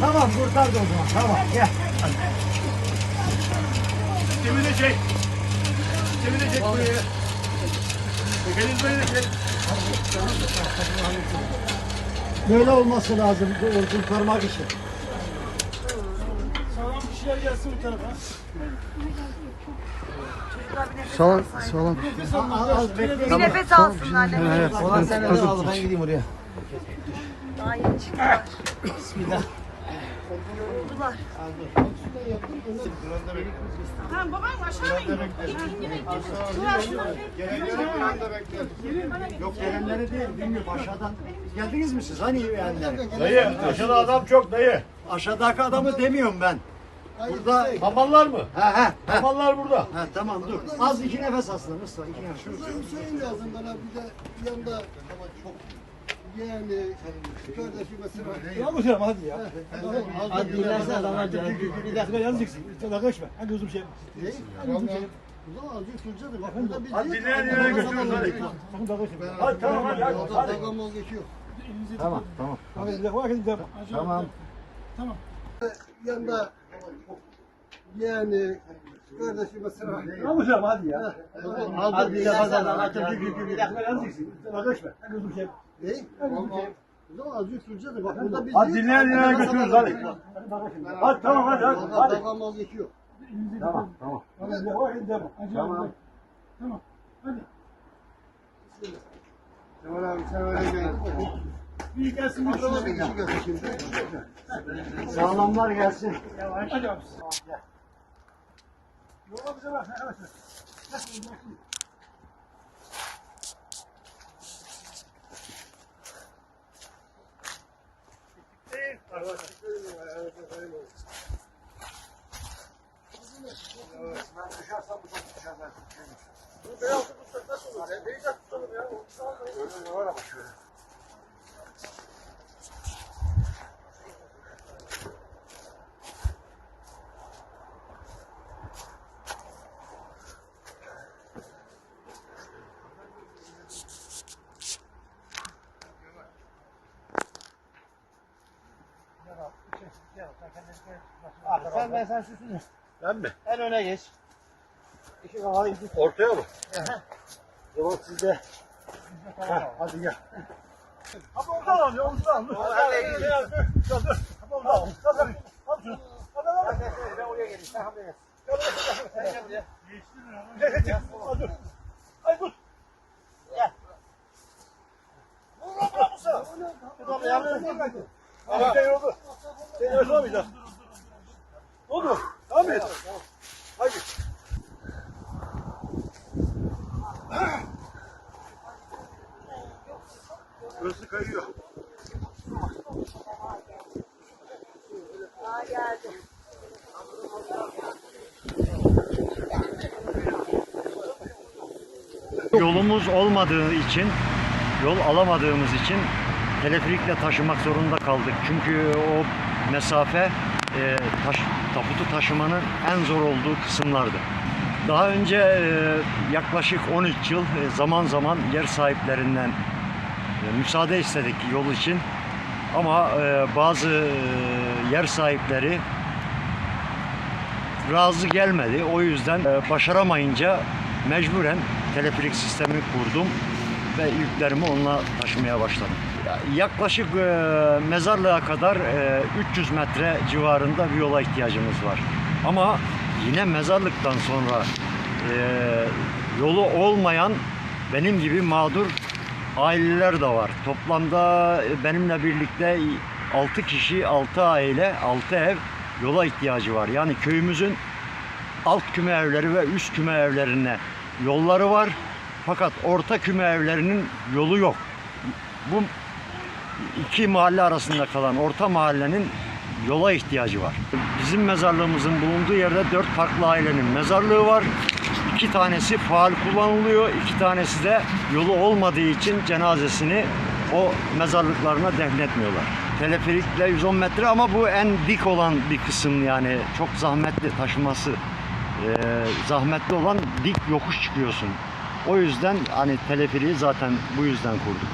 Tamam kurtardı o zaman. Tamam gel. Cemile çek. Cemile çek buraya. Bey'i de çek. Böyle olması lazım kurtarmak için. Kişiler gelsin bu tarafa. Sağlam, sağlam. Az, az bekleyin. Bir nefes alsınlar nefes. Evet. Olan sen de al ben gideyim oraya. Daha yeni çıktılar. Bismillah. Yoruldular. Tamam babam aşağı. İkinci. Şurasına. Yok gelenleri değil bilmiyorum aşağıdan. Geldiniz mi siz? Hani yeğenler? Dayı aşağıda adam çok dayı. Aşağıdaki adamı demiyorum ben. Burada Hamallar mı? he he he. Hamallar burada. Ha tamam dur. Az iki nefes alsın Mustafa iki nefes. Hüseyin lazım bana bir de yanında yani kardeşi mesela. Ya bu sefer hadi ya. Hadi dinlensin adam hadi. Bir dakika. Yazacaksın. Sana kaçma. Hadi uzun şey. Ne? O zaman azıcık süreceğiz. Bak burada biz Hadi dinleyen yere götürürüz hadi. Hadi tamam hadi hadi. Hadi. geçiyor. Tamam tamam. Hadi bir dakika. Hadi devam. Tamam. Yanında yani kardeşi mesela. Ya bu sefer hadi ya. Hadi bir. Bir yazacaksın. Sana kaçma. Hadi uzun şey. Ne? Zaman azıcık süreceğiz. Bak burada biz Hadi dinleyen yere götürürüz hadi. Hadi tamam hadi hadi. Hadi. dagamol geçiyor. Tamam tamam. Bir dakika. Hadi. Tamam. Cemal abi sen öyle. Bir gelsin. Şurada bir kişi gelsin şimdi. Sağlamlar gelsin. Hadi abi. Yola bize bak. Yavaş yavaş. Sen ben sen süsün. Ben mi? En öne geç. İki kafayı tut. Ortaya mı? Zaman sizde. Heh, hadi gel. Abi oradan al. ya, Oradan al. Hadi gel. Dur dur. Abi oradan al. Hadi hadi. Al şunu. Hadi hadi. Ben oraya geleyim. Sen hamle gel. Gel gel gel. Hadi dur. Ay dur. Tamam yardım Abi şey oldu. Seni yaşamayacağız. Oldu. Tamam mı? Hadi. Burası kayıyor. Yolumuz olmadığı için, yol alamadığımız için teleferikle taşımak zorunda kaldık. Çünkü o mesafe e, taş, taputu taşımanın en zor olduğu kısımlardı. Daha önce e, yaklaşık 13 yıl e, zaman zaman yer sahiplerinden e, müsaade istedik yol için. Ama e, bazı e, yer sahipleri razı gelmedi. O yüzden e, başaramayınca mecburen teleferik sistemi kurdum ve yüklerimi onunla taşımaya başladım. Ya, Yaklaşık e, mezarlığa kadar e, 300 metre civarında bir yola ihtiyacımız var. Ama yine mezarlıktan sonra e, yolu olmayan benim gibi mağdur aileler de var. Toplamda e, benimle birlikte 6 kişi, 6 aile, 6 ev yola ihtiyacı var. Yani köyümüzün alt küme evleri ve üst küme evlerine yolları var. Fakat orta küme evlerinin yolu yok. Bu iki mahalle arasında kalan orta mahallenin yola ihtiyacı var. Bizim mezarlığımızın bulunduğu yerde dört farklı ailenin mezarlığı var. İki tanesi faal kullanılıyor, iki tanesi de yolu olmadığı için cenazesini o mezarlıklarına defnetmiyorlar. Teleferikle 110 metre ama bu en dik olan bir kısım yani çok zahmetli taşıması. Ee, zahmetli olan dik yokuş çıkıyorsun. O yüzden hani teleferiği zaten bu yüzden kurduk.